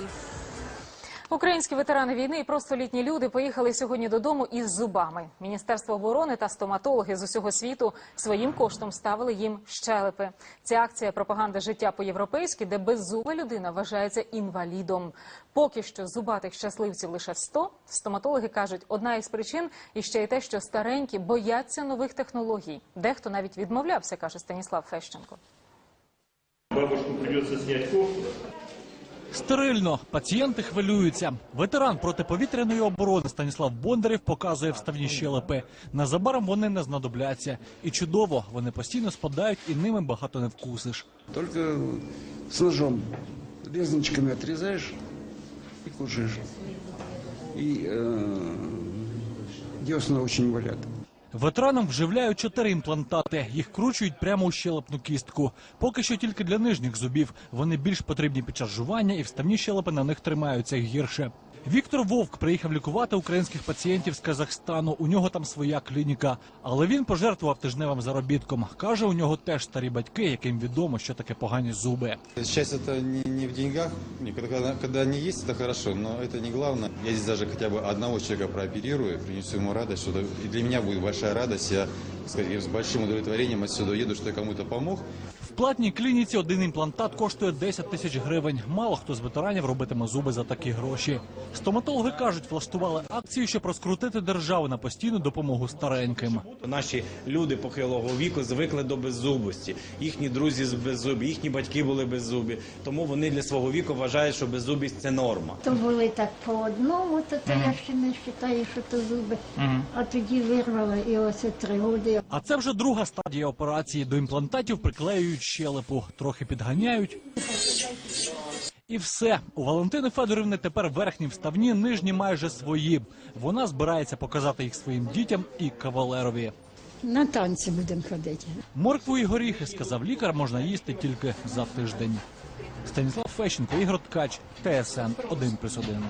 1+,1. Українські ветерани війни і просто літні люди поїхали сьогодні додому із зубами. Міністерство оборони та стоматологи з усього світу своїм коштом ставили їм щелепи. Ця акція пропаганда життя по-європейськи, де беззуба людина вважається інвалідом. Поки що зубатих щасливців лише 100. Стоматологи кажуть, одна із причин і ще й те, що старенькі бояться нових технологій. Дехто навіть відмовлявся, каже Станіслав Фещенко. Бабушку придется снять кофту. Стерильно пацієнти хвилюються. Ветеран протиповітряної оборони Станіслав Бондарєв показує вставні щелепи. Незабаром вони не знадобляться. І чудово, вони постійно спадають і ними багато не вкусиш. Только с ножом лезвичками отрезаешь и кушаешь. И э, десна очень болят. Ветеранам вживляють чотири імплантати. Їх кручують прямо у щелепну кістку. Поки що тільки для нижніх зубів. Вони більш потрібні під час жування, і вставні щелепи на них тримаються гірше. Віктор Вовк приїхав лікувати українських пацієнтів з Казахстану. У нього там своя клініка. Але він пожертвував тижневим заробітком. Каже, у нього теж старі батьки, яким відомо, що таке погані зуби. Счастье это не, не в деньгах. Не, Когда, когда- когда они есть, это хорошо, но это не главное. Я здесь даже хотя бы одного человека прооперирую, принесу ему радость, что это- и для меня будет большая радость. Я сказать, с большим удовлетворением отсюда уеду, что я кому-то помог. В платній клініці один імплантат коштує 10 тисяч гривень. Мало хто з ветеранів робитиме зуби за такі гроші. Стоматологи кажуть, влаштували акцію, щоб розкрутити державу на постійну допомогу стареньким. Наші люди похилого віку звикли до беззубості. Їхні друзі з беззубі, їхні батьки були беззубі. Тому вони для свого віку вважають, що беззубість це норма. То були так по одному, то, то я ще не вважаю, що то зуби. А тоді вирвала і ось три роки. А це вже друга стадія операції. До імплантатів приклеюють щелепу, трохи підганяють. І все. У Валентини Федорівни тепер верхні вставні, нижні майже свої. Вона збирається показати їх своїм дітям і кавалерові. На танці будемо ходити. Моркву і горіхи, сказав лікар, можна їсти тільки за тиждень. Станіслав Фещенко, Ігор Ткач, ТСН 1+,1.